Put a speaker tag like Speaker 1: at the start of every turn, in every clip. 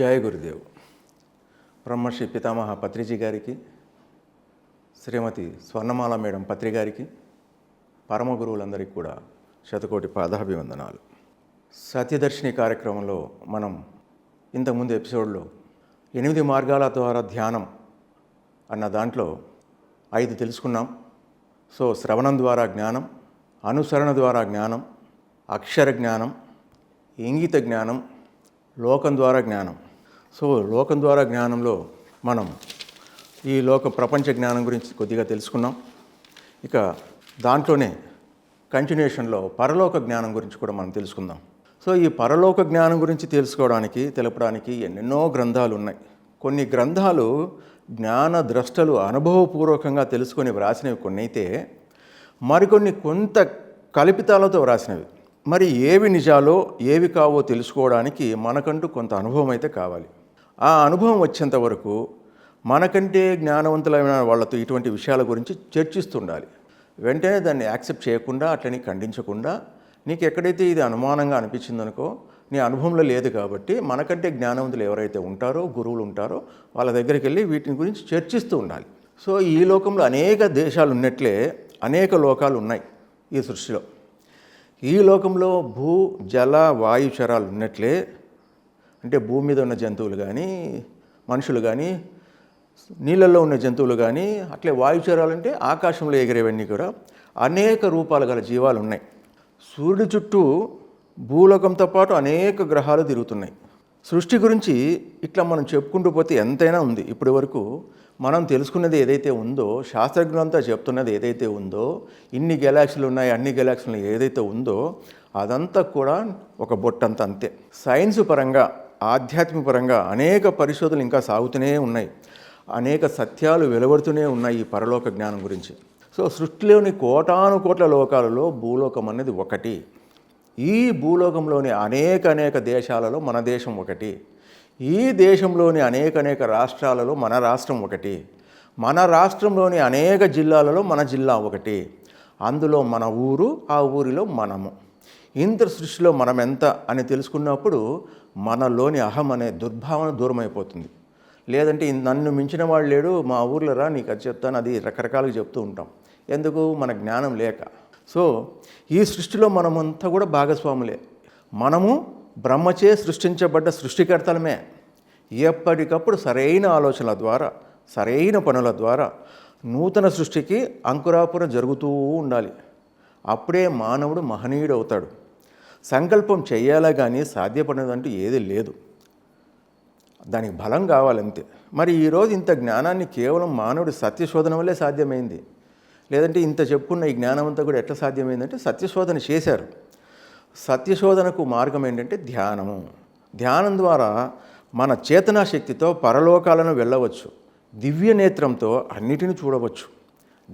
Speaker 1: జయ గురుదేవ్. బ్రహ్మశ్రీ పితామహ పత్రిజీ గారికి శ్రీమతి స్వర్ణమాల మేడం పత్రి గారికి పరమ గురువులందరికీ కూడా శతకోటి పాదాభివందనాలు. సత్యదర్శిని కార్యక్రమంలో మనం ఇంతకుముందు ఎపిసోడ్లో ఎనిమిది మార్గాల ద్వారా ధ్యానం అన్న దాంట్లో ఐదు తెలుసుకున్నాం. సో శ్రవణం ద్వారా జ్ఞానం అనుసరణ ద్వారా జ్ఞానం అక్షర జ్ఞానం ఇంగిత జ్ఞానం లోకం ద్వారా జ్ఞానం. సో లోకం ద్వారా జ్ఞానంలో మనం ఈ లోక ప్రపంచ జ్ఞానం గురించి కొద్దిగా తెలుసుకున్నాం. ఇక దాంట్లోనే కంటిన్యూషన్లో పరలోక జ్ఞానం గురించి కూడా మనం తెలుసుకుందాం. సో ఈ పరలోక జ్ఞానం గురించి తెలుసుకోవడానికి తెలపడానికి ఎన్నెన్నో గ్రంథాలు ఉన్నాయి. కొన్ని గ్రంథాలు జ్ఞాన ద్రష్టలు అనుభవపూర్వకంగా తెలుసుకొని వ్రాసినవి కొన్ని అయితే మరికొన్ని కొంత కల్పితాలతో వ్రాసినవి. మరి ఏవి నిజాలో ఏవి కావో తెలుసుకోవడానికి మనకంటూ కొంత అనుభవం అయితే కావాలి. ఆ అనుభవం వచ్చేంత వరకు మనకంటే జ్ఞానవంతులైన వాళ్ళతో ఇటువంటి విషయాల గురించి చర్చిస్తుండాలి. వెంటనే దాన్ని యాక్సెప్ట్ చేయకుండా అట్లని ఖండించకుండా నీకు ఎక్కడైతే ఇది అనుమానంగా అనిపించిందనుకో నీ అనుభవంలో లేదు కాబట్టి మనకంటే జ్ఞానవంతులు ఎవరైతే ఉంటారో గురువులు ఉంటారో వాళ్ళ దగ్గరికి వెళ్ళి వీటిని గురించి చర్చిస్తూ ఉండాలి. సో ఈ లోకంలో అనేక దేశాలు ఉన్నట్లే అనేక లోకాలు ఉన్నాయి ఈ సృష్టిలో. ఈ లోకంలో భూ జల వాయుచరాలు ఉన్నట్లే అంటే భూమి మీద ఉన్న జంతువులు కానీ మనుషులు కానీ నీళ్ళల్లో ఉన్న జంతువులు కానీ అట్లే వాయుచరాలు అంటే ఆకాశంలో ఎగిరేవన్నీ కూడా అనేక రూపాలు గల జీవాలు ఉన్నాయి. సూర్యుడి చుట్టూ భూలోకంతో పాటు అనేక గ్రహాలు తిరుగుతున్నాయి. సృష్టి గురించి ఇట్లా మనం చెప్పుకుంటూ పోతే ఎంతైనా ఉంది. ఇప్పటి వరకు మనం తెలుసుకున్నది ఏదైతే ఉందో శాస్త్రజ్ఞులంతా చెప్తున్నది ఏదైతే ఉందో ఇన్ని గెలాక్సీలు ఉన్నాయి అన్ని గెలాక్సీలు ఏదైతే ఉందో అదంతా కూడా ఒక బొట్టంత అంతే. సైన్స్ పరంగా ఆధ్యాత్మికపరంగా అనేక పరిశోధనలు ఇంకా సాగుతూనే ఉన్నాయి. అనేక సత్యాలు వెలువడుతూనే ఉన్నాయి ఈ పరలోక జ్ఞానం గురించి. సో సృష్టిలోని కోటాను కోట్ల లోకాలలో భూలోకం అనేది ఒకటి. ఈ భూలోకంలోని అనేక అనేక దేశాలలో మన దేశం ఒకటి. ఈ దేశంలోని అనేక అనేక రాష్ట్రాలలో మన రాష్ట్రం ఒకటి. మన రాష్ట్రంలోని అనేక జిల్లాలలో మన జిల్లా ఒకటి. అందులో మన ఊరు ఆ ఊరిలో మనము. ఇంత సృష్టిలో మనం ఎంత అని తెలుసుకున్నప్పుడు మనలోని అహం అనే దుర్భావన దూరమైపోతుంది. లేదంటే నన్ను మించిన వాడు లేడు మా ఊర్లో రా నీకు అది చెప్తాను అది రకరకాలుగా చెప్తూ ఉంటాం. ఎందుకు? మన జ్ఞానం లేక. సో ఈ సృష్టిలో మనమంతా కూడా భాగస్వాములే. మనము బ్రహ్మచే సృష్టించబడ్డ సృష్టికర్తలమే. ఎప్పటికప్పుడు సరైన ఆలోచనల ద్వారా సరైన పనుల ద్వారా నూతన సృష్టికి అంకురాపురం జరుగుతూ ఉండాలి. అప్పుడే మానవుడు మహనీయుడు అవుతాడు. సంకల్పం చేయాలా కానీ సాధ్యపడినదంటూ ఏది లేదు. దానికి బలం కావాలంతే. మరి ఈరోజు ఇంత జ్ఞానాన్ని కేవలం మానవుడి సత్యశోధన వల్లే సాధ్యమైంది. లేదంటే ఇంత చెప్పుకున్న ఈ జ్ఞానం అంతా కూడా ఎట్లా సాధ్యమైందంటే సత్యశోధన చేశారు. సత్యశోధనకు మార్గం ఏంటంటే ధ్యానము. ధ్యానం ద్వారా మన చేతనాశక్తితో పరలోకాలను వెళ్ళవచ్చు. దివ్య నేత్రంతో అన్నిటిని చూడవచ్చు.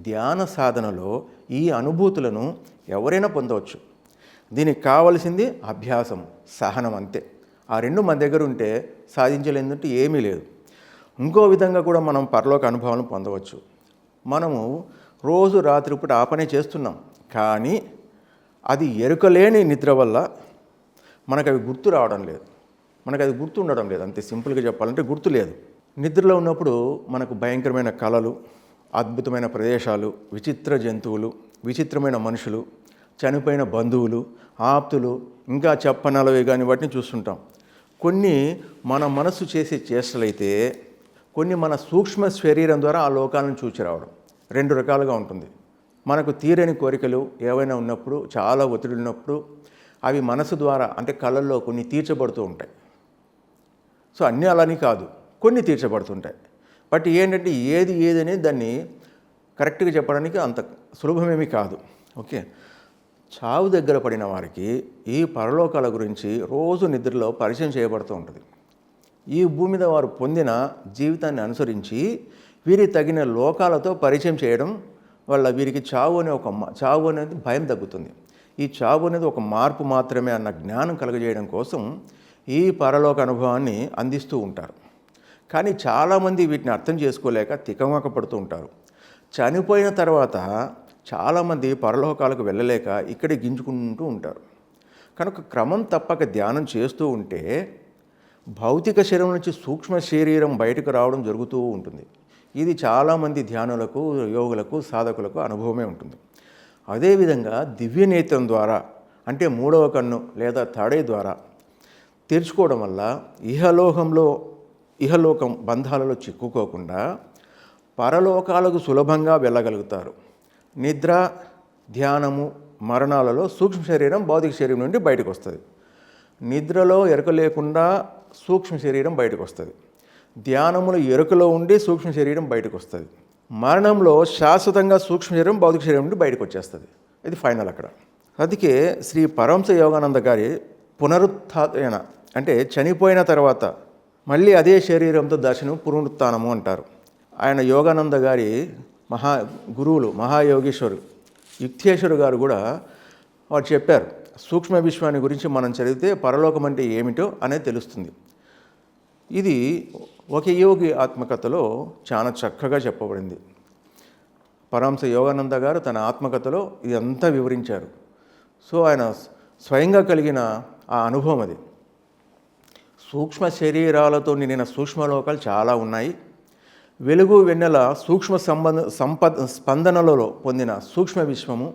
Speaker 1: ధ్యాన సాధనలో ఈ అనుభూతులను ఎవరైనా పొందవచ్చు. దీనికి కావలసింది అభ్యాసం సహనం అంతే. ఆ రెండు మన దగ్గర ఉంటే సాధించలేదంటే ఏమీ లేదు. ఇంకో విధంగా కూడా మనం పరలోక అనుభవాలను పొందవచ్చు. మనము రోజు రాత్రిపూట ఆ పనే చేస్తున్నాం. కానీ అది ఎరుకలేని నిద్ర వల్ల మనకు అవి గుర్తు రావడం లేదు. మనకు అది గుర్తు ఉండడం లేదు. అంతే సింపుల్గా చెప్పాలంటే గుర్తు లేదు. నిద్రలో ఉన్నప్పుడు మనకు భయంకరమైన కళలు అద్భుతమైన ప్రదేశాలు విచిత్ర జంతువులు విచిత్రమైన మనుషులు చనిపోయిన బంధువులు ఆప్తులు ఇంకా చెప్పనలవి కానీ వాటిని చూస్తుంటాం. కొన్ని మన మనసు చేసే చేష్టలైతే కొన్ని మన సూక్ష్మ శరీరం ద్వారా ఆ లోకాలను చూచి రావడం రెండు రకాలుగా ఉంటుంది. మనకు తీరని కోరికలు ఏవైనా ఉన్నప్పుడు చాలా ఒత్తిడి ఉన్నప్పుడు అవి మనసు ద్వారా అంటే కళల్లో కొన్ని తీర్చబడుతూ ఉంటాయి. సో అన్నీ అలానే కాదు కొన్ని తీర్చబడుతుంటాయి. బట్ ఏంటంటే ఏది ఏది అనేది దాన్ని కరెక్ట్గా చెప్పడానికి అంత సులభమేమీ కాదు. ఓకే? చావు దగ్గర పడిన వారికి ఈ పరలోకాల గురించి రోజు నిద్రలో పరిచయం చేయబడుతూ ఉంటుంది. ఈ భూమి మీద వారు పొందిన జీవితాన్ని అనుసరించి వీరికి తగిన లోకాలతో పరిచయం చేయడం వల్ల వీరికి చావు అనే ఒక చావు అనేది భయం తగ్గుతుంది. ఈ చావు అనేది ఒక మార్పు మాత్రమే అన్న జ్ఞానం కలుగజేయడం కోసం ఈ పరలోక అనుభవాన్ని అందిస్తూ ఉంటారు. కానీ చాలామంది వీటిని అర్థం చేసుకోలేక తికమక పడుతూ ఉంటారు. చనిపోయిన తర్వాత చాలామంది పరలోకాలకు వెళ్ళలేక ఇక్కడే గింజుకుంటూ ఉంటారు. కనుక క్రమం తప్పక ధ్యానం చేస్తూ ఉంటే భౌతిక శరీరం నుంచి సూక్ష్మ శరీరం బయటకు రావడం జరుగుతూ ఉంటుంది. ఇది చాలామంది ధ్యానులకు యోగులకు సాధకులకు అనుభవమే ఉంటుంది. అదేవిధంగా దివ్య నేత్రం ద్వారా అంటే మూడవ కన్ను లేదా తడే ద్వారా తెరుచుకోవడం వల్ల ఇహలోకంలో ఇహలోకం బంధాలలో చిక్కుకోకుండా పరలోకాలకు సులభంగా వెళ్ళగలుగుతారు. నిద్ర ధ్యానము మరణాలలో సూక్ష్మ శరీరం భౌతిక శరీరం నుండి బయటకు వస్తుంది. నిద్రలో ఎరుక లేకుండా సూక్ష్మ శరీరం బయటకు వస్తుంది. ధ్యానములో ఎరుకలో ఉండి సూక్ష్మ శరీరం బయటకు వస్తుంది. మరణంలో శాశ్వతంగా సూక్ష్మ శరీరం భౌతిక శరీరం నుండి బయటకు వచ్చేస్తుంది. ఇది ఫైనల్ అక్కడ. అందుకే శ్రీ పరమశ యోగానంద గారి పునరుత్థాన అంటే చనిపోయిన తర్వాత మళ్ళీ అదే శరీరంతో దర్శనం పునరుత్థానము అంటారు. ఆయన యోగానంద గారి మహా గురువులు మహాయోగేశ్వరు యుక్తేశ్వరు గారు కూడా వారు చెప్పారు సూక్ష్మ విశ్వాన్ని గురించి మనం చదివితే పరలోకం అంటే ఏమిటో అనేది తెలుస్తుంది. ఇది ఒక యోగి ఆత్మకథలో చాలా చక్కగా చెప్పబడింది. పరంశ యోగానంద గారు తన ఆత్మకథలో ఇదంతా వివరించారు. సో ఆయన స్వయంగా కలిగిన ఆ అనుభవం అది. సూక్ష్మ శరీరాలతో నిండిన సూక్ష్మలోకాలు చాలా ఉన్నాయి. వెలుగు వెన్నెల సూక్ష్మ సంబంధ సంపద స్పందనలలో పొందిన సూక్ష్మ విశ్వము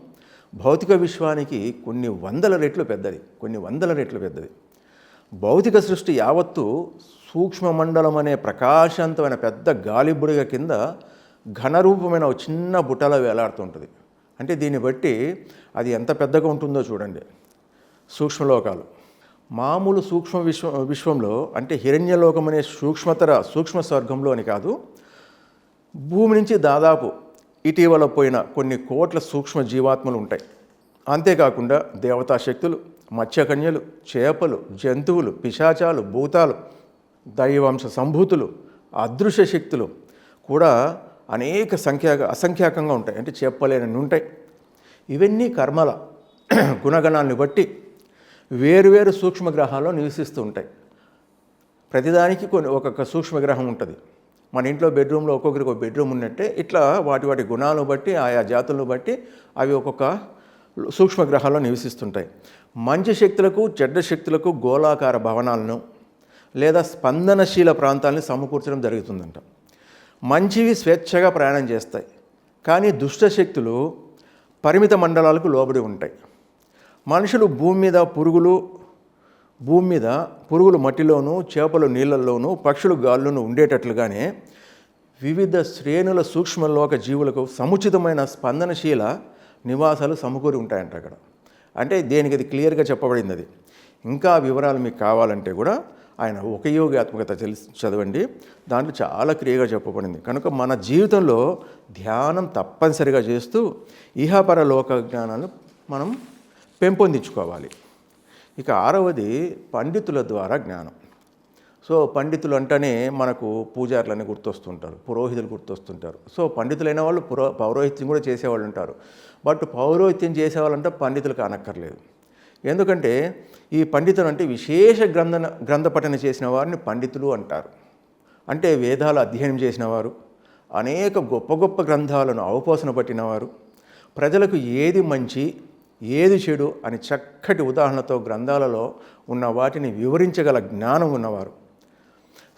Speaker 1: భౌతిక విశ్వానికి కొన్ని వందల రెట్లు పెద్దది. కొన్ని వందల రెట్లు పెద్దది. భౌతిక సృష్టి యావత్తు సూక్ష్మ మండలం అనే ప్రకాశవంతమైన పెద్ద గాలిబుడిగ కింద ఘనరూపమైన ఒక చిన్న బుట్టలో వేలాడుతుంటుంది. అంటే దీన్ని బట్టి అది ఎంత పెద్దగా ఉంటుందో చూడండి. సూక్ష్మలోకాలు. మామూలు సూక్ష్మ విశ్వ విశ్వంలో అంటే హిరణ్యలోకం అనే సూక్ష్మతర సూక్ష్మ స్వర్గంలో అని కాదు భూమి నుంచి దాదాపు ఇటీవల పోయిన కొన్ని కోట్ల సూక్ష్మ జీవాత్మలు ఉంటాయి. అంతేకాకుండా దేవతా శక్తులు మత్స్యకన్యలు చేపలు జంతువులు పిశాచాలు భూతాలు దైవాంశ సంభూతులు అదృశ్య శక్తులు కూడా అనేక సంఖ్యా అసంఖ్యాకంగా ఉంటాయి. అంటే చెప్పలేనన్ని ఉంటాయి. ఇవన్నీ కర్మల గుణగణాలను బట్టి వేరువేరు సూక్ష్మ గ్రహాల్లో నివసిస్తూ ఉంటాయి. ప్రతిదానికి కొన్ని ఒక్కొక్క సూక్ష్మగ్రహం ఉంటుంది. మన ఇంట్లో బెడ్రూమ్లో ఒక్కొక్కరికి ఒక బెడ్రూమ్ ఉన్నట్టే ఇట్లా వాటి వాటి గుణాలను బట్టి ఆయా జాతులను బట్టి అవి ఒక్కొక్క సూక్ష్మ గ్రహాల్లో నివసిస్తుంటాయి. మంచి శక్తులకు చెడ్డ శక్తులకు గోళాకార భవనాలను లేదా స్పందనశీల ప్రాంతాలను సమకూర్చడం జరుగుతుందంట. మంచివి స్వేచ్ఛగా ప్రయాణం చేస్తాయి. కానీ దుష్ట శక్తులు పరిమిత మండలాలకు లోబడి ఉంటాయి. మనుషులు భూమి మీద పురుగులు భూమి మీద పురుగులు మట్టిలోనూ చేపలు నీళ్ళల్లోనూ పక్షులు గాల్లోనూ ఉండేటట్లుగానే వివిధ శ్రేణుల సూక్ష్మలోక జీవులకు సముచితమైన స్పందనశీల నివాసాలు సమకూరి ఉంటాయంట అక్కడ. అంటే దేనికి అది క్లియర్గా చెప్పబడింది అది. ఇంకా వివరాలు మీకు కావాలంటే కూడా ఆయన ఒక యోగాత్మకత తెలిసి చదవండి. దాంట్లో చాలా క్రియగా చెప్పబడింది. కనుక మన జీవితంలో ధ్యానం తప్పనిసరిగా చేస్తూ ఇహపర లోక జ్ఞానాలను మనం పెంపొందించుకోవాలి. ఇక ఆరవది పండితుల ద్వారా జ్ఞానం. సో పండితులు అంటేనే మనకు పూజారులని గుర్తొస్తుంటారు పురోహితులు గుర్తొస్తుంటారు. సో పండితులైన వాళ్ళు పురో పౌరోహిత్యం కూడా చేసేవాళ్ళు ఉంటారు. బట్ పౌరోహిత్యం చేసేవాళ్ళంటే పండితులు కానక్కర్లేదు. ఎందుకంటే ఈ పండితులు అంటే విశేష గ్రంథ గ్రంథ పఠన చేసిన వారిని పండితులు అంటారు. అంటే వేదాలు అధ్యయనం చేసిన వారు అనేక గొప్ప గొప్ప గ్రంథాలను అవపోసన పట్టినవారు ప్రజలకు ఏది మంచి ఏది చెడు అని చక్కటి ఉదాహరణతో గ్రంథాలలో ఉన్న వాటిని వివరించగల జ్ఞానం ఉన్నవారు.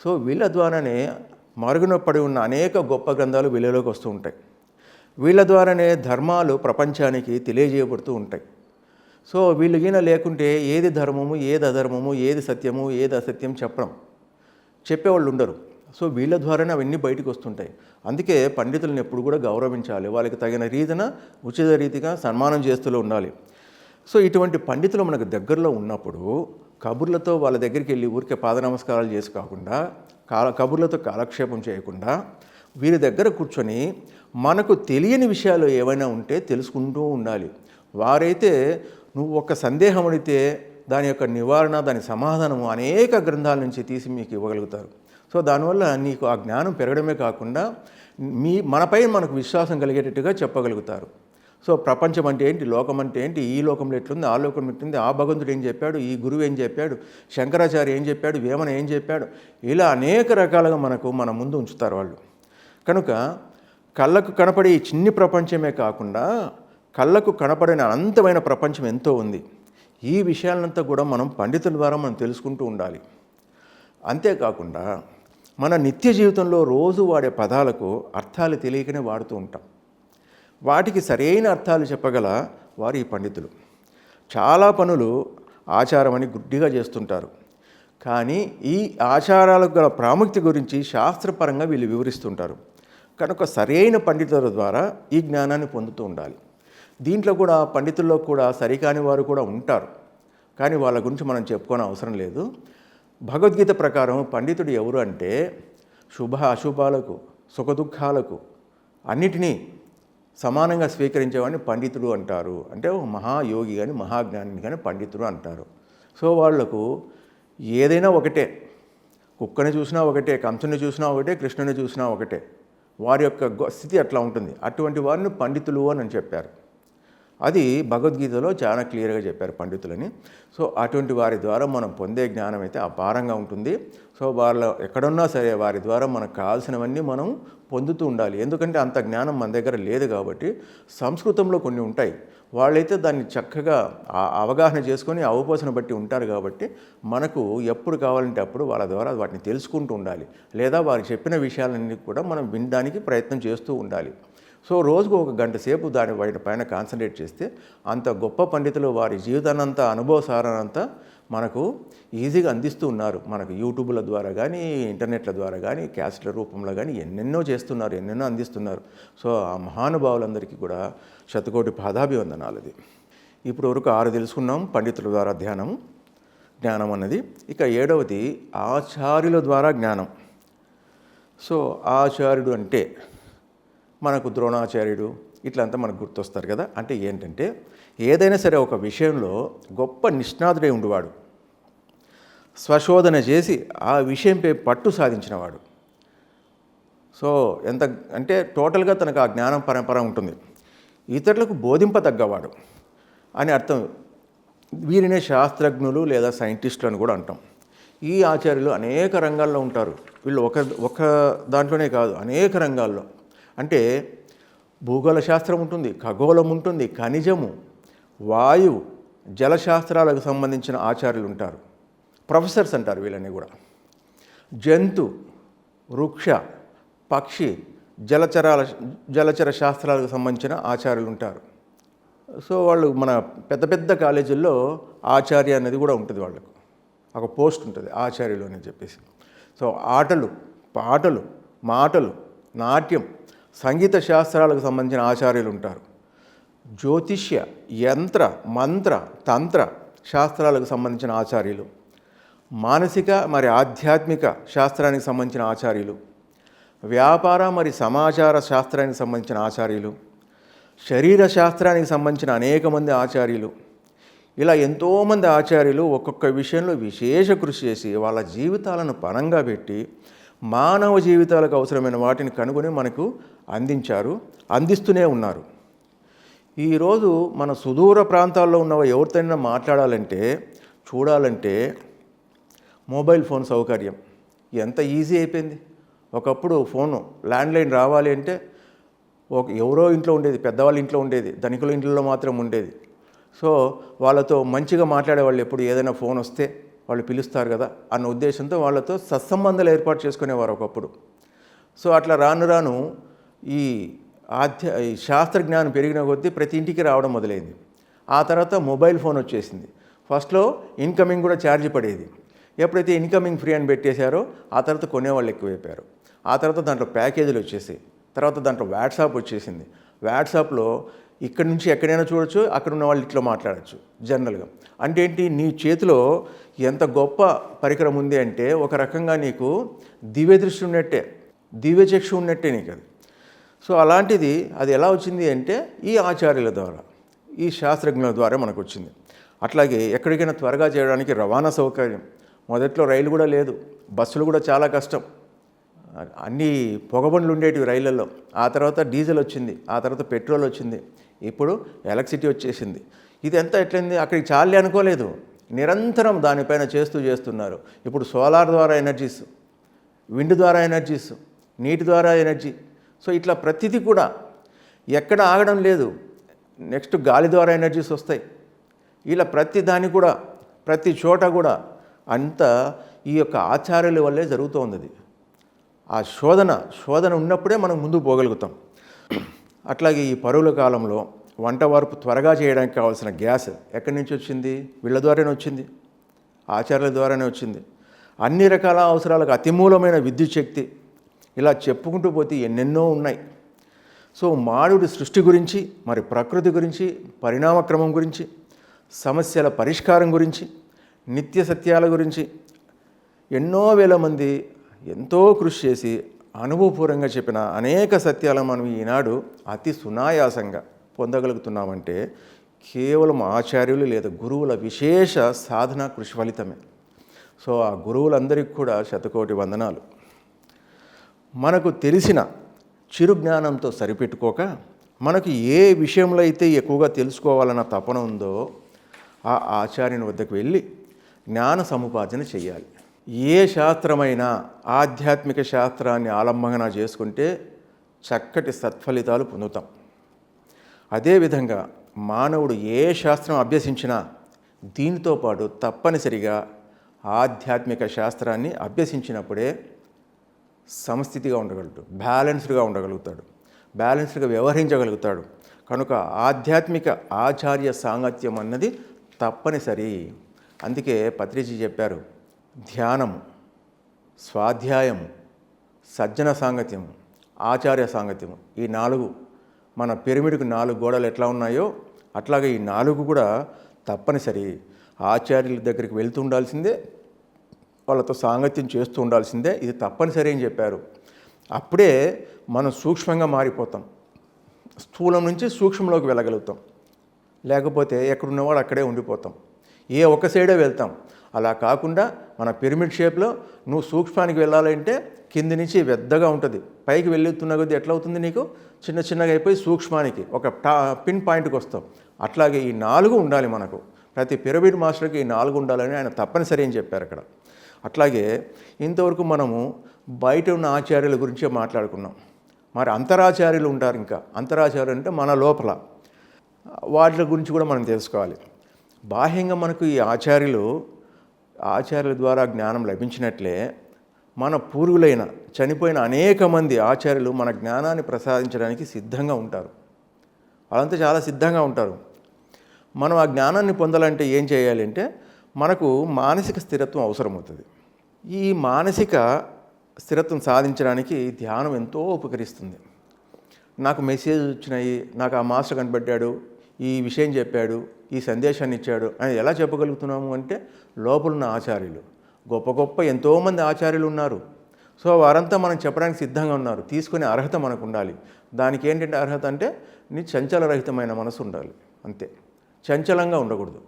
Speaker 1: సో వీళ్ళ ద్వారానే మరుగున పడి ఉన్న అనేక గొప్ప గ్రంథాలు వీళ్ళలోకి వస్తూ ఉంటాయి. వీళ్ళ ద్వారానే ధర్మాలు ప్రపంచానికి తెలియజేయబడుతూ ఉంటాయి. సో వీళ్ళు ఈయన లేకుంటే ఏది ధర్మము ఏది అధర్మము ఏది సత్యము ఏది అసత్యం చెప్పడం చెప్పేవాళ్ళు ఉండరు. సో వీళ్ళ ద్వారానే అవన్నీ బయటకు వస్తుంటాయి. అందుకే పండితులను ఎప్పుడు కూడా గౌరవించాలి. వాళ్ళకి తగిన రీతిన ఉచిత రీతిగా సన్మానం చేస్తూ ఉండాలి. సో ఇటువంటి పండితులు మనకు దగ్గరలో ఉన్నప్పుడు కబుర్లతో వాళ్ళ దగ్గరికి వెళ్ళి ఊరికే పాద నమస్కారాలు చేసి కాకుండా కాల కబుర్లతో కాలక్షేపం చేయకుండా వీరి దగ్గర కూర్చొని మనకు తెలియని విషయాలు ఏవైనా ఉంటే తెలుసుకుంటూ ఉండాలి. వారైతే నువ్వు ఒక సందేహం అడిగితే దాని యొక్క నివారణ దాని సమాధానము అనేక గ్రంథాల నుంచి తీసి మీకు ఇవ్వగలుగుతారు. సో దానివల్ల నీకు ఆ జ్ఞానం పెరగడమే కాకుండా మీ మనపై మనకు విశ్వాసం కలిగేటట్టుగా చెప్పగలుగుతారు. సో ప్రపంచం అంటే ఏంటి? లోకం అంటే ఏంటి? ఈ లోకంలో ఎట్లుంది? ఆ లోకం ఎట్లుంది? ఆ భగవంతుడు ఏం చెప్పాడు? ఈ గురువు ఏం చెప్పాడు? శంకరాచార్య ఏం చెప్పాడు? వేమన ఏం చెప్పాడు? ఇలా అనేక రకాలుగా మనకు మన ముందు ఉంచుతారు వాళ్ళు. కనుక కళ్ళకు కనపడే ఈ చిన్ని ప్రపంచమే కాకుండా కళ్ళకు కనపడిన అనంతమైన ప్రపంచం ఎంతో ఉంది. ఈ విషయాలంతా కూడా మనం పండితుల ద్వారా మనం తెలుసుకుంటూ ఉండాలి. అంతేకాకుండా మన నిత్య జీవితంలో రోజు వాడే పదాలకు అర్థాలు తెలియకనే వాడుతూ ఉంటాం. వాటికి సరైన అర్థాలు చెప్పగల వారు ఈ పండితులు. చాలా పనులు ఆచారమని గుడ్డిగా చేస్తుంటారు. కానీ ఈ ఆచారాలకు గల ప్రాముఖ్యత గురించి శాస్త్రపరంగా వీళ్ళు వివరిస్తుంటారు. కనుక సరైన పండితుల ద్వారా ఈ జ్ఞానాన్ని పొందుతూ ఉండాలి. దీంట్లో కూడా పండితుల్లో కూడా సరికాని వారు కూడా ఉంటారు. కానీ వాళ్ళ గురించి మనం చెప్పుకోని అవసరం లేదు. భగవద్గీత ప్రకారం పండితుడు ఎవరు అంటే శుభ అశుభాలకు సుఖదుఖాలకు అన్నిటినీ సమానంగా స్వీకరించేవాడిని పండితుడు అంటారు. అంటే ఒక మహాయోగి కానీ మహాజ్ఞాని కానీ పండితుడు అంటారు. సో వాళ్ళకు ఏదైనా ఒకటే కుక్కని చూసినా ఒకటే కంసుని చూసినా ఒకటే కృష్ణుని చూసినా ఒకటే వారి యొక్క గొ- స్థితి అట్లా ఉంటుంది. అటువంటి వారిని పండితులు అని చెప్పారు. అది భగవద్గీతలో చాలా క్లియర్గా చెప్పారు పండితులని. సో అటువంటి వారి ద్వారా మనం పొందే జ్ఞానం అయితే అపారంగా ఉంటుంది. సో వాళ్ళ ఎక్కడున్నా సరే వారి ద్వారా మనకు కావాల్సినవన్నీ మనం పొందుతూ ఉండాలి. ఎందుకంటే అంత జ్ఞానం మన దగ్గర లేదు కాబట్టి సంస్కృతంలో కొన్ని ఉంటాయి. వాళ్ళైతే దాన్ని చక్కగా అవగాహన చేసుకొని అవపోసన బట్టి ఉంటారు కాబట్టి మనకు ఎప్పుడు కావాలంటే అప్పుడు వాళ్ళ ద్వారా వాటిని తెలుసుకుంటూ ఉండాలి. లేదా వారు చెప్పిన విషయాలన్నీ కూడా మనం వినడానికి ప్రయత్నం చేస్తూ ఉండాలి. సో రోజుకు ఒక గంట సేపు దాని వాటి పైన కాన్సన్ట్రేట్ చేస్తే అంత గొప్ప పండితులు వారి జీవితాన్నంతా అనుభవ సారానంతా మనకు ఈజీగా అందిస్తూ ఉన్నారు. మనకు యూట్యూబ్ల ద్వారా కానీ ఇంటర్నెట్ల ద్వారా కానీ క్యాస్ట్ల రూపంలో కానీ ఎన్నెన్నో చేస్తున్నారు ఎన్నెన్నో అందిస్తున్నారు. సో ఆ మహానుభావులందరికీ కూడా శతకోటి పాదాభివందనాలు అది ఇప్పుడు వరకు ఆరు తెలుసుకున్నాం పండితుల ద్వారా ధ్యానం జ్ఞానం అన్నది. ఇక ఏడవది ఆచార్యుల ద్వారా జ్ఞానం. సో ఆచార్యుడు అంటే మనకు ద్రోణాచార్యుడు ఇట్లంతా మనకు గుర్తొస్తారు కదా. అంటే ఏంటంటే ఏదైనా సరే ఒక విషయంలో గొప్ప నిష్ణాతుడై ఉండేవాడు. స్వశోధన చేసి ఆ విషయంపై పట్టు సాధించినవాడు. సో ఎంత అంటే టోటల్గా తనకు ఆ జ్ఞానం పరంపర ఉంటుంది. ఇతరులకు బోధింపదగ్గవాడు అని అర్థం. వీరినే శాస్త్రజ్ఞులు లేదా సైంటిస్టులు అని కూడా అంటాం. ఈ ఆచార్యులు అనేక రంగాల్లో ఉంటారు. వీళ్ళు ఒక ఒక దాంట్లోనే కాదు అనేక రంగాల్లో. అంటే భూగోళ శాస్త్రం ఉంటుంది ఖగోళం ఉంటుంది ఖనిజము వాయువు జలశాస్త్రాలకు సంబంధించిన ఆచార్యులు ఉంటారు. ప్రొఫెసర్స్ అంటారు వీళ్ళని కూడా. జంతు వృక్ష పక్షి జలచరాల జలచర శాస్త్రాలకు సంబంధించిన ఆచార్యులు ఉంటారు. సో వాళ్ళు మన పెద్ద పెద్ద కాలేజీల్లో ఆచార్య అనేది కూడా ఉంటుంది వాళ్ళకు. ఒక పోస్ట్ ఉంటుంది ఆచార్యులు అని చెప్పేసి. సో ఆటలు పాటలు మాటలు నాట్యం సంగీత శాస్త్రాలకు సంబంధించిన ఆచార్యులు ఉంటారు. జ్యోతిష్య యంత్ర మంత్ర తంత్ర శాస్త్రాలకు సంబంధించిన ఆచార్యులు. మానసిక మరి ఆధ్యాత్మిక శాస్త్రానికి సంబంధించిన ఆచార్యులు. వ్యాపార మరి సమాచార శాస్త్రానికి సంబంధించిన ఆచార్యులు. శరీర శాస్త్రానికి సంబంధించిన అనేక మంది ఆచార్యులు. ఇలా ఎంతోమంది ఆచార్యులు ఒక్కొక్క విషయంలో విశేష కృషి చేసి వాళ్ళ జీవితాలను పణంగా పెట్టి మానవ జీవితాలకు అవసరమైన వాటిని కనుగొని మనకు అందించారు అందిస్తూనే ఉన్నారు. ఈరోజు మన సుదూర ప్రాంతాల్లో ఉన్న ఎవరితోనైనా మాట్లాడాలంటే చూడాలంటే మొబైల్ ఫోన్ సౌకర్యం. ఎంత ఈజీ అయిపోయింది. ఒకప్పుడు ఫోను ల్యాండ్లైన్ రావాలి అంటే ఒక ఎవరో ఇంట్లో ఉండేది పెద్దవాళ్ళ ఇంట్లో ఉండేది ధనికుల ఇంట్లో మాత్రం ఉండేది. సో వాళ్ళతో మంచిగా మాట్లాడేవాళ్ళు ఎప్పుడు ఏదైనా ఫోన్ వస్తే వాళ్ళు పిలుస్తారు కదా అన్న ఉద్దేశంతో వాళ్ళతో సత్సంబంధాలు ఏర్పాటు చేసుకునేవారు ఒకప్పుడు. సో అట్లా రాను రాను ఈ ఆధ్య ఈ శాస్త్రజ్ఞానం పెరిగిన కొద్దీ ప్రతి ఇంటికి రావడం మొదలైంది. ఆ తర్వాత మొబైల్ ఫోన్ వచ్చేసింది. ఫస్ట్లో ఇన్కమింగ్ కూడా ఛార్జ్ పడేది. ఎప్పుడైతే ఇన్కమింగ్ ఫ్రీ అని పెట్టేశారో ఆ తర్వాత కొనేవాళ్ళు ఎక్కువైపోయారు. ఆ తర్వాత దాంట్లో ప్యాకేజీలు వచ్చేసాయి. తర్వాత దాంట్లో వాట్సాప్ వచ్చేసింది. వాట్సాప్లో ఇక్కడి నుంచి ఎక్కడైనా చూడొచ్చు అక్కడ ఉన్న వాళ్ళు ఇట్లా మాట్లాడచ్చు జనరల్గా. అంటే ఏంటి నీ చేతిలో ఎంత గొప్ప పరికరం ఉంది అంటే ఒక రకంగా నీకు దివ్య దృష్టి ఉన్నట్టే దివ్యచక్షు ఉన్నట్టే నీకు అది సో అలాంటిది అది ఎలా వచ్చింది అంటే ఈ ఆచార్యుల ద్వారా ఈ శాస్త్రజ్ఞుల ద్వారా మనకు వచ్చింది అట్లాగే ఎక్కడికైనా త్వరగా చేయడానికి రవాణా సౌకర్యం. మొదట్లో రైలు కూడా లేదు బస్సులు కూడా చాలా కష్టం. అన్ని పొగబండ్లు ఉండేటివి రైళ్ళల్లో. ఆ తర్వాత డీజిల్ వచ్చింది ఆ తర్వాత పెట్రోల్ వచ్చింది. ఇప్పుడు ఎలక్ట్రిసిటీ వచ్చేసింది. ఇది ఎంత ఎట్లయింది అక్కడికి చాలే అనుకోలేదు. నిరంతరం దానిపైన చేస్తూ చేస్తున్నారు. ఇప్పుడు సోలార్ ద్వారా ఎనర్జీస్ విండ్ ద్వారా ఎనర్జీస్ నీటి ద్వారా ఎనర్జీ. సో ఇట్లా ప్రతిదీ కూడా ఎక్కడ ఆగడం లేదు. నెక్స్ట్ గాలి ద్వారా ఎనర్జీస్ వస్తాయి. ఇలా ప్రతి దాని కూడా ప్రతి చోట కూడా అంతా ఈ యొక్క ఆచార్యుల వల్లే జరుగుతూ ఉంది ఆ శోధన శోధన ఉన్నప్పుడే మనం ముందుకు పోగలుగుతాం. అట్లాగే ఈ పరువుల కాలంలో వంట వార్పు త్వరగా చేయడానికి కావాల్సిన గ్యాస్ ఎక్కడి నుంచి వచ్చింది? వీళ్ళ ద్వారానే వచ్చింది. ఆచార్యుల ద్వారానే వచ్చింది. అన్ని రకాల అవసరాలకు అతిమూలమైన విద్యుత్ శక్తి ఇలా చెప్పుకుంటూ పోతే ఎన్నెన్నో ఉన్నాయి. సో మానవుడి సృష్టి గురించి మరి ప్రకృతి గురించి పరిణామక్రమం గురించి సమస్యల పరిష్కారం గురించి నిత్య సత్యాల గురించి ఎన్నో వేల మంది ఎంతో కృషి చేసి అనుభవపూర్వంగా చెప్పిన అనేక సత్యాలను మనం ఈనాడు అతి సునాయాసంగా పొందగలుగుతున్నామంటే కేవలం ఆచార్యులు లేదా గురువుల విశేష సాధన కృషి ఫలితమే. సో ఆ గురువులందరికీ కూడా శతకోటి వందనాలు. మనకు తెలిసిన చిరు జ్ఞానంతో సరిపెట్టుకోక మనకు ఏ విషయంలో అయితే ఎక్కువగా తెలుసుకోవాలన్న తపన ఉందో ఆ ఆచార్యుని వద్దకు వెళ్ళి జ్ఞాన సముపార్జన చేయాలి. ఏ శాస్త్రమైనా ఆధ్యాత్మిక శాస్త్రాన్ని ఆలంబన చేసుకుంటే చక్కటి సత్ఫలితాలు పొందుతాం. అదేవిధంగా మానవుడు ఏ శాస్త్రం అభ్యసించినా దీనితో పాటు తప్పనిసరిగా ఆధ్యాత్మిక శాస్త్రాన్ని అభ్యసించినప్పుడే సమస్థితిగా ఉండగలుగుతాడు బ్యాలెన్స్డ్గా ఉండగలుగుతాడు బ్యాలెన్స్డ్గా వ్యవహరించగలుగుతాడు. కనుక ఆధ్యాత్మిక ఆచార్య సాంగత్యం అన్నది తప్పనిసరి. అందుకే పత్రిజీ చెప్పారు ధ్యానము స్వాధ్యాయము సజ్జన సాంగత్యము ఆచార్య సాంగత్యము ఈ నాలుగు మన పిరమిడ్కు నాలుగు గోడలు ఎట్లా ఉన్నాయో అట్లాగే ఈ నాలుగు కూడా తప్పనిసరి. ఆచార్యుల దగ్గరికి వెళ్తూ ఉండాల్సిందే వాళ్ళతో సాంగత్యం చేస్తూ ఉండాల్సిందే ఇది తప్పనిసరి అని చెప్పారు. అప్పుడే మనం సూక్ష్మంగా మారిపోతాం. స్థూలం నుంచి సూక్ష్మంలోకి వెళ్ళగలుగుతాం. లేకపోతే ఎక్కడున్నవాడు అక్కడే ఉండిపోతాం. ఏ ఒక్క సైడే వెళ్తాం. అలా కాకుండా మన పిరమిడ్ షేప్లో నువ్వు సూక్ష్మానికి వెళ్ళాలంటే కింది నుంచి పెద్దగా ఉంటుంది. పైకి వెళ్ళుతున్న కొద్దీ ఎట్లా అవుతుంది నీకు? చిన్న చిన్నగా అయిపోయి సూక్ష్మానికి ఒక టా పిన్ పాయింట్కి వస్తావు. అట్లాగే ఈ నాలుగు ఉండాలి మనకు. ప్రతి పిరమిడ్ మాస్టర్కి ఈ నాలుగు ఉండాలని ఆయన తప్పనిసరి అని చెప్పారు అక్కడ. అట్లాగే ఇంతవరకు మనము బయట ఉన్న ఆచార్యుల గురించే మాట్లాడుకున్నాం. మరి అంతరాచార్యులు ఉంటారు ఇంకా. అంతరాచార్యులు అంటే మన లోపల. వాటి గురించి కూడా మనం తెలుసుకోవాలి. బాహ్యంగా మనకు ఈ ఆచార్యులు ఆచార్యుల ద్వారా జ్ఞానం లభించినట్లే మన పూర్వులైన చనిపోయిన అనేక మంది ఆచార్యులు మన జ్ఞానాన్ని ప్రసాదించడానికి సిద్ధంగా ఉంటారు. వాళ్ళంతా చాలా సిద్ధంగా ఉంటారు. మనం ఆ జ్ఞానాన్ని పొందాలంటే ఏం చేయాలి అంటే మనకు మానసిక స్థిరత్వం అవసరమవుతుంది. ఈ మానసిక స్థిరత్వం సాధించడానికి ధ్యానం ఎంతో ఉపకరిస్తుంది. నాకు మెసేజ్ వచ్చినాయి నాకు ఆ మాస్టర్ కనిపెట్టాడు ఈ విషయం చెప్పాడు ఈ సందేశాన్ని ఇచ్చాడు. అని ఎలా చెప్పగలుగుతున్నాము అంటే లోపలున్న ఆచార్యులు. గొప్ప గొప్ప ఎంతోమంది ఆచార్యులు ఉన్నారు. సో వారంతా మనం చెప్పడానికి సిద్ధంగా ఉన్నారు. తీసుకునే అర్హత మనకు ఉండాలి దానికి ఏంటంటే అర్హత అంటే నీ చంచలరహితమైన మనసు ఉండాలి. అంతే. చంచలంగా ఉండకూడదు.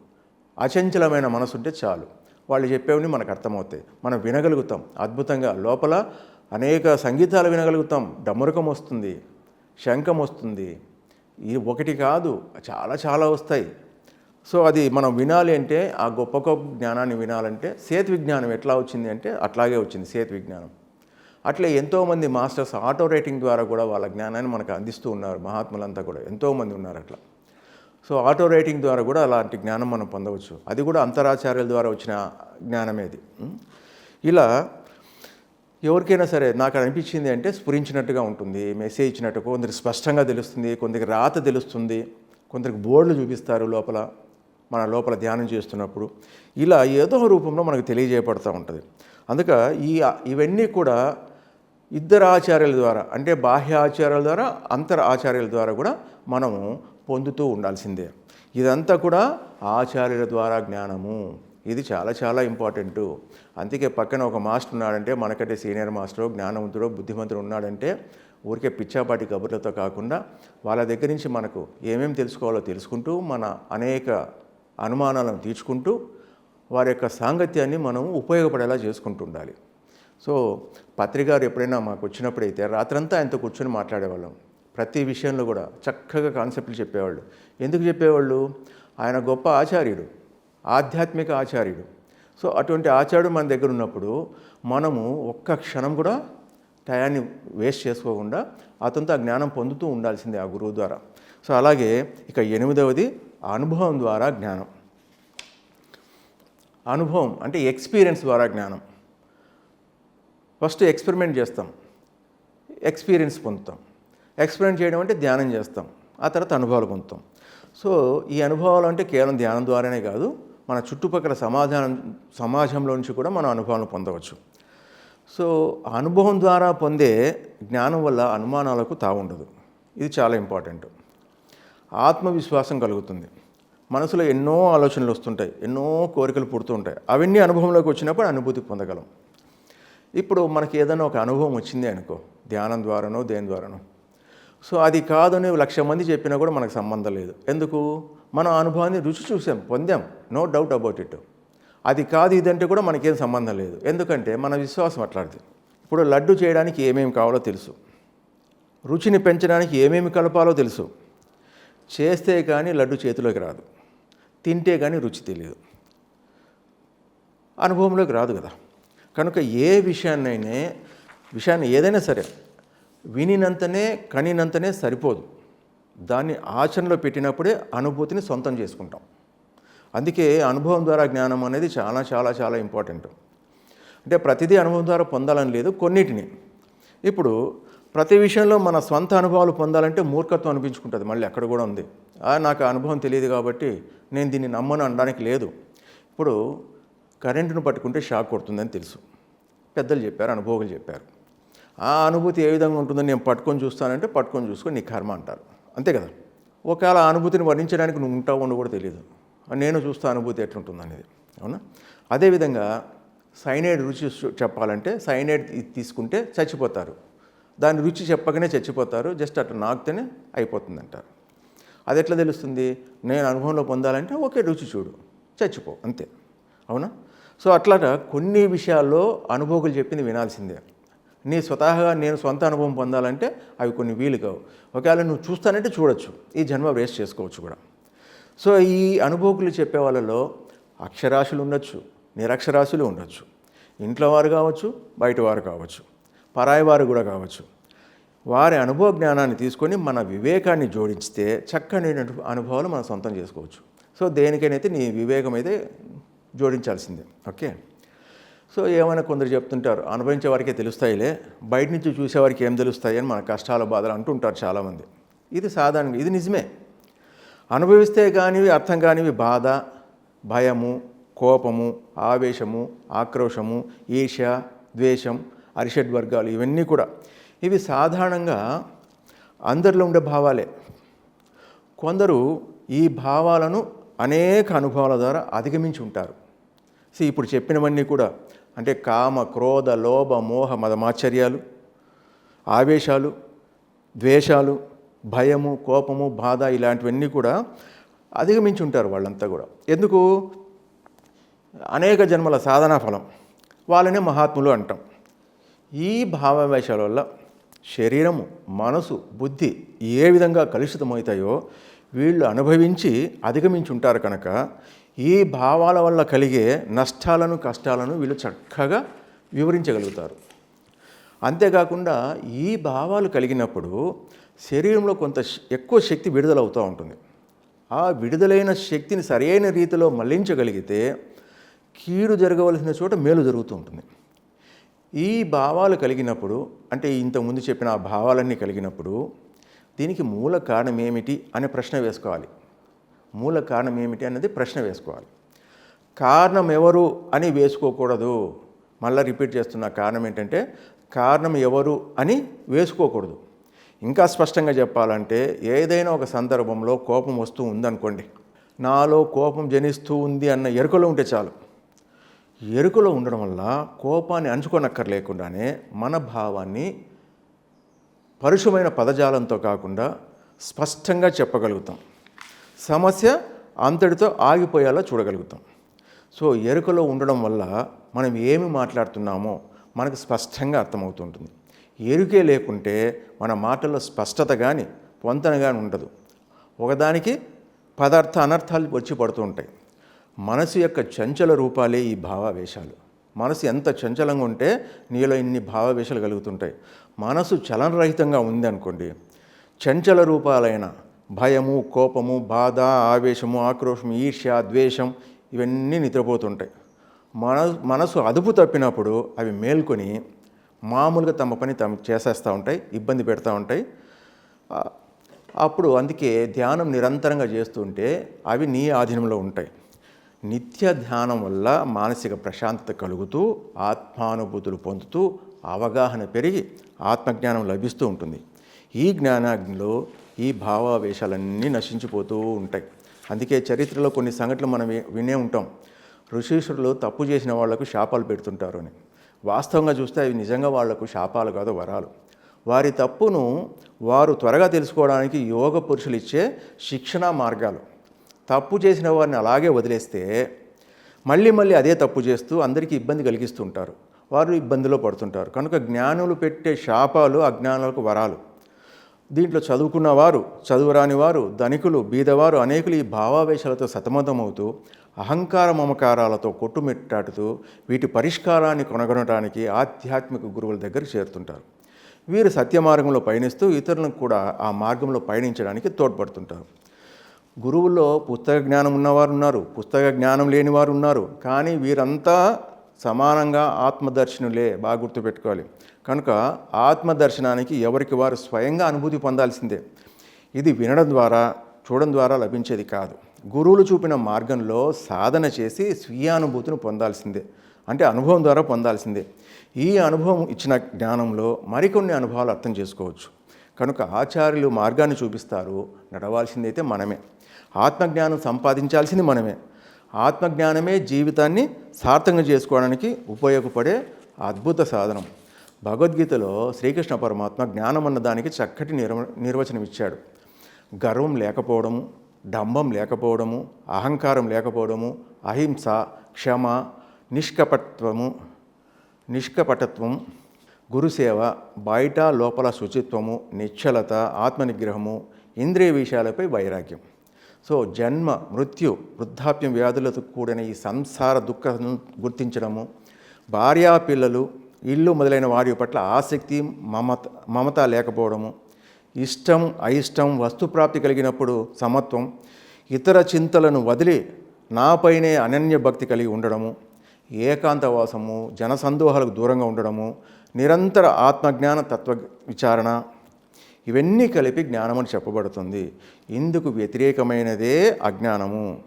Speaker 1: అచంచలమైన మనసు ఉంటే చాలు. వాళ్ళు చెప్పేవని మనకు అర్థమవుతాయి. మనం వినగలుగుతాం. అద్భుతంగా లోపల అనేక సంగీతాలు వినగలుగుతాం. డమరుకం వస్తుంది. శంఖం వస్తుంది. ఇది ఒకటి కాదు. చాలా చాలా వస్తాయి. సో అది మనం వినాలి అంటే ఆ గొప్ప గొప్ప జ్ఞానాన్ని వినాలంటే సేతు విజ్ఞానం ఎట్లా వచ్చింది అంటే అట్లాగే వచ్చింది సేతు విజ్ఞానం. అట్లే ఎంతోమంది మాస్టర్స్ ఆటో రేటింగ్ ద్వారా కూడా వాళ్ళ జ్ఞానాన్ని మనకు అందిస్తూ ఉన్నారు మహాత్ములంతా కూడా. ఎంతోమంది ఉన్నారు అట్లా. సో ఆటో రేటింగ్ ద్వారా కూడా అలాంటి జ్ఞానం మనం పొందవచ్చు. అది కూడా అంతరాచార్యుల ద్వారా వచ్చిన జ్ఞానమేది ఇలా ఎవరికైనా సరే నాకు అనిపించింది అంటే స్ఫురించినట్టుగా ఉంటుంది మెసేజ్ ఇచ్చినట్టు కొందరికి స్పష్టంగా తెలుస్తుంది కొందరికి రాత తెలుస్తుంది కొందరికి బోర్డులు చూపిస్తారు లోపల. మన లోపల ధ్యానం చేస్తున్నప్పుడు ఇలా ఏదో రూపంలో మనకు తెలియజేయబడుతూ ఉంటుంది. అందుక ఈ ఇవన్నీ కూడా ఇద్దరు ఆచార్యుల ద్వారా అంటే బాహ్య ఆచార్యుల ద్వారా అంతర ఆచార్యుల ద్వారా కూడా మనము పొందుతూ ఉండాల్సిందే. ఇదంతా కూడా ఆచార్యుల ద్వారా జ్ఞానము. ఇది చాలా చాలా ఇంపార్టెంటు. అందుకే పక్కన ఒక మాస్టర్ ఉన్నాడంటే మనకంటే సీనియర్ మాస్టర్ జ్ఞానవంతుడు బుద్ధిమంతుడు ఉన్నాడంటే ఊరికే పిచ్చాపాటి కబుర్లతో కాకుండా వాళ్ళ దగ్గర నుంచి మనకు ఏమేమి తెలుసుకోవాలో తెలుసుకుంటూ మన అనేక అనుమానాలను తీర్చుకుంటూ వారి యొక్క సాంగత్యాన్ని మనం ఉపయోగపడేలా చేసుకుంటూ ఉండాలి సో పత్రికారు ఎప్పుడైనా మాకు వచ్చినప్పుడైతే రాత్రంతా ఆయనతో కూర్చొని మాట్లాడేవాళ్ళం. ప్రతి విషయంలో కూడా చక్కగా కాన్సెప్ట్లు చెప్పేవాళ్ళు. ఎందుకు చెప్పేవాళ్ళు? ఆయన గొప్ప ఆచార్యుడు ఆధ్యాత్మిక ఆచార్యుడు. సో అటువంటి ఆచార్యుడు మన దగ్గర ఉన్నప్పుడు మనము ఒక్క క్షణం కూడా టయాన్ని వేస్ట్ చేసుకోకుండా అతనితో ఆ జ్ఞానం పొందుతూ ఉండాల్సిందే ఆ గురువు ద్వారా. సో అలాగే ఇక ఎనిమిదవది అనుభవం ద్వారా జ్ఞానం. అనుభవం అంటే ఎక్స్పీరియన్స్ ద్వారా జ్ఞానం. ఫస్ట్ ఎక్స్పెరిమెంట్ చేస్తాం. ఎక్స్పీరియన్స్ పొందుతాం. ఎక్స్పెరిమెంట్ చేయడం అంటే ధ్యానం చేస్తాం. ఆ తర్వాత అనుభవాలు పొందుతాం. సో ఈ అనుభవాలు అంటే కేవలం ధ్యానం ద్వారానే కాదు మన చుట్టుపక్కల సమాధానం సమాజంలో నుంచి కూడా మనం అనుభవాలను పొందవచ్చు. సో ఆ అనుభవం ద్వారా పొందే జ్ఞానం వల్ల అనుమానాలకు తావుండదు. ఇది చాలా ఇంపార్టెంట్. ఆత్మవిశ్వాసం కలుగుతుంది. మనసులో ఎన్నో ఆలోచనలు వస్తుంటాయి ఎన్నో కోరికలు పుడుతూ ఉంటాయి. అవన్నీ అనుభవంలోకి వచ్చినప్పుడు అనుభూతి పొందగలం. ఇప్పుడు మనకి ఏదైనా ఒక అనుభవం వచ్చింది అనుకో ధ్యానం ద్వారానో దేని ద్వారానో. సో అది కాదని లక్ష మంది చెప్పినా కూడా మనకు సంబంధం లేదు. ఎందుకు? మనం అనుభవాన్ని రుచి చూసాం పొందాం. నో డౌట్ అబౌట్ ఇట్ అది కాదు ఇదంటే కూడా మనకేం సంబంధం లేదు. ఎందుకంటే మన విశ్వాసం అట్లాంటిది. ఇప్పుడు లడ్డు చేయడానికి ఏమేమి కావాలో తెలుసు. రుచిని పెంచడానికి ఏమేమి కలపాలో తెలుసు. చేస్తే కానీ లడ్డు చేతిలోకి రాదు. తింటే కానీ రుచి తెలియదు. అనుభవంలోకి రాదు కదా. కనుక ఏ విషయాన్నైనా విషయాన్ని ఏదైనా సరే వినినంతనే కనినంతనే సరిపోదు. దాన్ని ఆచరణలో పెట్టినప్పుడే అనుభూతిని సొంతం చేసుకుంటాం. అందుకే అనుభవం ద్వారా జ్ఞానం అనేది చాలా చాలా చాలా ఇంపార్టెంట్. అంటే ప్రతిదీ అనుభవం ద్వారా పొందాలని లేదు కొన్నిటిని. ఇప్పుడు ప్రతి విషయంలో మన స్వంత అనుభవాలు పొందాలంటే మూర్ఖత్వం అనిపించుకుంటుంది. మళ్ళీ అక్కడ కూడా ఉంది. "ఆ, నాకు ఆ అనుభవం తెలియదు కాబట్టి నేను దీన్ని నమ్మను అనడానికి లేదు. ఇప్పుడు కరెంటును పట్టుకుంటే షాక్ కొడుతుందని తెలుసు. పెద్దలు చెప్పారు అనుభోగులు చెప్పారు. ఆ అనుభూతి ఏ విధంగా ఉంటుందని నేను పట్టుకొని చూస్తానంటే పట్టుకొని చూసుకొని నీ కర్మ అంటారు. అంతే కదా? ఒకవేళ ఆ అనుభూతిని వర్ణించడానికి నువ్వు ఉంటావు ఉండవు కూడా తెలియదు నేను చూస్తా అనుభూతి ఎట్లుంటుంది అనేది అవునా? అదేవిధంగా సైనైడ్ రుచి చెప్పాలంటే సైనైడ్ తీసుకుంటే చచ్చిపోతారు. దాని రుచి చెప్పకనే చచ్చిపోతారు జస్ట్ అట్లా నాకుతేనే అయిపోతుంది అంటారు అది ఎట్లా తెలుస్తుంది? నేను అనుభవంలో పొందాలంటే ఒకే రుచి చూడు చచ్చిపో అంతే. అవునా? సో అట్లా కొన్ని విషయాల్లో అనుభవకులు చెప్పింది వినాల్సిందే. నీ స్వతహాగా నేను సొంత అనుభవం పొందాలంటే అవి కొన్ని వీలు కావు. ఒకవేళ నువ్వు చూస్తానంటే చూడొచ్చు. ఈ జన్మ వేస్ట్ చేసుకోవచ్చు కూడా. సో ఈ అనుభవకులు చెప్పే వాళ్ళలో అక్షరాశులు ఉండొచ్చు నిరక్షరాశులు ఉండొచ్చు. ఇంట్లో వారు కావచ్చు బయట వారు కావచ్చు. పరాయి వారు కూడా కావచ్చు. వారి అనుభవ జ్ఞానాన్ని తీసుకొని మన వివేకాన్ని జోడించితే చక్కని అనుభవాలు మనం సొంతం చేసుకోవచ్చు. సో దేనికైనా నీ వివేకం అయితే జోడించాల్సిందే. ఓకే? సో ఏమైనా కొందరు చెప్తుంటారు అనుభవించే వారికే తెలుస్తాయిలే బయట నుంచి చూసేవారికి ఏం తెలుస్తాయి అని మన కష్టాల బాధలు అంటుంటారు చాలామంది. ఇది సాధారణంగా ఇది నిజమే. అనుభవిస్తే కానివి అర్థం కానివి బాధ భయము కోపము ఆవేశము ఆక్రోశము ఈర్ష్య ద్వేషం అరిషడ్ వర్గాలు ఇవన్నీ కూడా. ఇవి సాధారణంగా అందరిలో ఉండే భావాలే. కొందరు ఈ భావాలను అనేక అనుభవాల ద్వారా అధిగమించి ఉంటారు. సో ఇప్పుడు చెప్పినవన్నీ కూడా అంటే కామ క్రోధ లోభ మోహ మదమాచర్యాలు ఆవేశాలు ద్వేషాలు భయము కోపము బాధ ఇలాంటివన్నీ కూడా అధిగమించి ఉంటారు వాళ్ళంతా కూడా. ఎందుకు? అనేక జన్మల సాధనా ఫలం. వాళ్ళనే మహాత్ములు అంటాం. ఈ భావావేశాల వల్ల శరీరము మనసు బుద్ధి ఏ విధంగా కలుషితమవుతాయో వీళ్ళు అనుభవించి అధిగమించి ఉంటారు కనుక ఈ భావాల వల్ల కలిగే నష్టాలను కష్టాలను వీళ్ళు చక్కగా వివరించగలుగుతారు. అంతేకాకుండా ఈ భావాలు కలిగినప్పుడు శరీరంలో కొంత శ- ఎక్కువ శక్తి విడుదలవుతూ ఉంటుంది. ఆ విడుదలైన శక్తిని సరైన రీతిలో మళ్ళించగలిగితే కీడు జరగవలసిన చోట మేలు జరుగుతూ ఉంటుంది. ఈ భావాలు కలిగినప్పుడు అంటే ఇంతకుముందు చెప్పిన ఆ భావాలన్నీ కలిగినప్పుడు దీనికి మూల కారణం ఏమిటి అనే ప్రశ్న వేసుకోవాలి. మూల కారణం ఏమిటి అన్నది ప్రశ్న వేసుకోవాలి. కారణం ఎవరు అని వేసుకోకూడదు. మళ్ళీ రిపీట్ చేస్తున్న కారణం ఏంటంటే కారణం ఎవరు అని వేసుకోకూడదు. ఇంకా స్పష్టంగా చెప్పాలంటే ఏదైనా ఒక సందర్భంలో కోపం వస్తూ ఉందనుకోండి నాలో కోపం జనిస్తూ ఉంది అన్న ఎరుకలో ఉంటే చాలు. ఎరుకలో ఉండడం వల్ల కోపాన్ని అంచుకోనక్కర్లేకుండానే మన భావాన్ని పరుషమైన పదజాలంతో కాకుండా స్పష్టంగా చెప్పగలుగుతాం. సమస్య అంతటితో ఆగిపోయేలా చూడగలుగుతాం. సో ఎరుకలో ఉండడం వల్ల మనం ఏమి మాట్లాడుతున్నామో మనకు స్పష్టంగా అర్థమవుతుంటుంది. ఎరుకే లేకుంటే మన మాటల్లో స్పష్టత కానీ పొంతన కానీ ఉండదు. ఒకదానికి పదార్థ అనర్థాలు వచ్చి పడుతూ ఉంటాయి. మనసు యొక్క చంచల రూపాలే ఈ భావావేశాలు. మనసు ఎంత చంచలంగా ఉంటే నీలో ఇన్ని భావావేశాలు కలుగుతుంటాయి. మనసు చలనరహితంగా ఉంది అనుకోండి చంచల రూపాలైన భయము కోపము బాధ ఆవేశము ఆక్రోషము ఈర్ష్య ద్వేషం ఇవన్నీ నిద్రపోతుంటాయి. మన మనసు అదుపు తప్పినప్పుడు అవి మేల్కొని మామూలుగా తమ పని తమ చేసేస్తూ ఉంటాయి ఇబ్బంది పెడతా ఉంటాయి. అప్పుడు అందుకే ధ్యానం నిరంతరంగా చేస్తుంటే అవి నీ ఆధీనంలో ఉంటాయి. నిత్య ధ్యానం వల్ల మానసిక ప్రశాంతత కలుగుతూ ఆత్మానుభూతులు పొందుతూ అవగాహన పెరిగి ఆత్మజ్ఞానం లభిస్తూ ఉంటుంది. ఈ జ్ఞానాగ్నిలో ఈ భావావేశాలన్నీ నశించిపోతూ ఉంటాయి. అందుకే చరిత్రలో కొన్ని సంఘటనలు మనం వినే ఉంటాం. ఋషీశ్వరులు తప్పు చేసిన వాళ్ళకు శాపాలు పెడుతుంటారు అని. వాస్తవంగా చూస్తే అవి నిజంగా వాళ్ళకు శాపాలు కాదు వరాలు. వారి తప్పును వారు త్వరగా తెలుసుకోవడానికి యోగ పురుషులు ఇచ్చే శిక్షణా మార్గాలు. తప్పు చేసిన వారిని అలాగే వదిలేస్తే మళ్ళీ మళ్ళీ అదే తప్పు చేస్తూ అందరికీ ఇబ్బంది కలిగిస్తుంటారు. వారు ఇబ్బందిలో పడుతుంటారు. కనుక జ్ఞానులు పెట్టే శాపాలు అజ్ఞానులకు వరాలు. దీంట్లో చదువుకున్న వారు చదువురాని వారు ధనికులు బీదవారు అనేకులు ఈ భావావేశాలతో సతమతమవుతూ అహంకార మమకారాలతో కొట్టుమిట్టాడుతూ వీటి పరిష్కారాన్ని కొనగొనడానికి ఆధ్యాత్మిక గురువుల దగ్గర చేరుతుంటారు. వీరు సత్య మార్గంలో పయనిస్తూ ఇతరులకు కూడా ఆ మార్గంలో పయనించడానికి తోడ్పడుతుంటారు. గురువుల్లో పుస్తక జ్ఞానం ఉన్నవారు ఉన్నారు పుస్తక జ్ఞానం లేని వారు ఉన్నారు. కానీ వీరంతా సమానంగా ఆత్మదర్శనులే బాగా గుర్తుపెట్టుకోవాలి. కనుక ఆత్మదర్శనానికి ఎవరికి వారు స్వయంగా అనుభూతి పొందాల్సిందే. ఇది వినడం ద్వారా చూడడం ద్వారా లభించేది కాదు. గురువులు చూపిన మార్గంలో సాధన చేసి స్వీయానుభూతిని పొందాల్సిందే. అంటే అనుభవం ద్వారా పొందాల్సిందే. ఈ అనుభవం ఇచ్చిన జ్ఞానంలో మరికొన్ని అనుభవాలు అర్థం చేసుకోవచ్చు. కనుక ఆచార్యులు మార్గాన్ని చూపిస్తారు. నడవాల్సిందైతే మనమే. ఆత్మజ్ఞానం సంపాదించాల్సింది మనమే. ఆత్మజ్ఞానమే జీవితాన్ని సార్థకంగా చేసుకోవడానికి ఉపయోగపడే అద్భుత సాధనం. భగవద్గీతలో శ్రీకృష్ణ పరమాత్మ జ్ఞానం అన్న దానికి చక్కటి నిర్వ నిర్వచనం ఇచ్చాడు. గర్వం లేకపోవడము డంబం లేకపోవడము అహంకారం లేకపోవడము అహింస క్షమ నిష్కపట్వము నిష్కపటత్వం గురుసేవ బయట లోపల శుచిత్వము నిశ్చలత ఆత్మనిగ్రహము ఇంద్రియ విషయాలపై వైరాగ్యం. సో జన్మ మృత్యు వృద్ధాప్యం వ్యాధులతో కూడిన ఈ సంసార దుఃఖం గుర్తించడము భార్యా పిల్లలు ఇల్లు మొదలైన వారి పట్ల ఆసక్తి మమత మమత లేకపోవడము ఇష్టం అయిష్టం వస్తుప్రాప్తి కలిగినప్పుడు సమత్వం ఇతర చింతలను వదిలి నాపైనే అనన్య భక్తి కలిగి ఉండడము ఏకాంతవాసము జనసందోహాలకు దూరంగా ఉండడము నిరంతర ఆత్మజ్ఞాన తత్వ విచారణ ఇవన్నీ కలిపి జ్ఞానం అని చెప్పబడుతుంది. ఇందుకు వ్యతిరేకమైనదే అజ్ఞానము.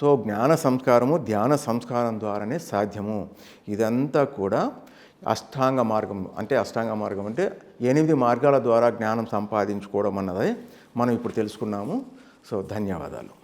Speaker 1: సో జ్ఞాన సంస్కారము ధ్యాన సంస్కారం ద్వారానే సాధ్యము. ఇదంతా కూడా అష్టాంగ మార్గం అంటే అష్టాంగ మార్గం అంటే ఎనిమిది మార్గాల ద్వారా జ్ఞానం సంపాదించుకోవడం అన్నది మనం ఇప్పుడు తెలుసుకున్నాము. సో ధన్యవాదాలు.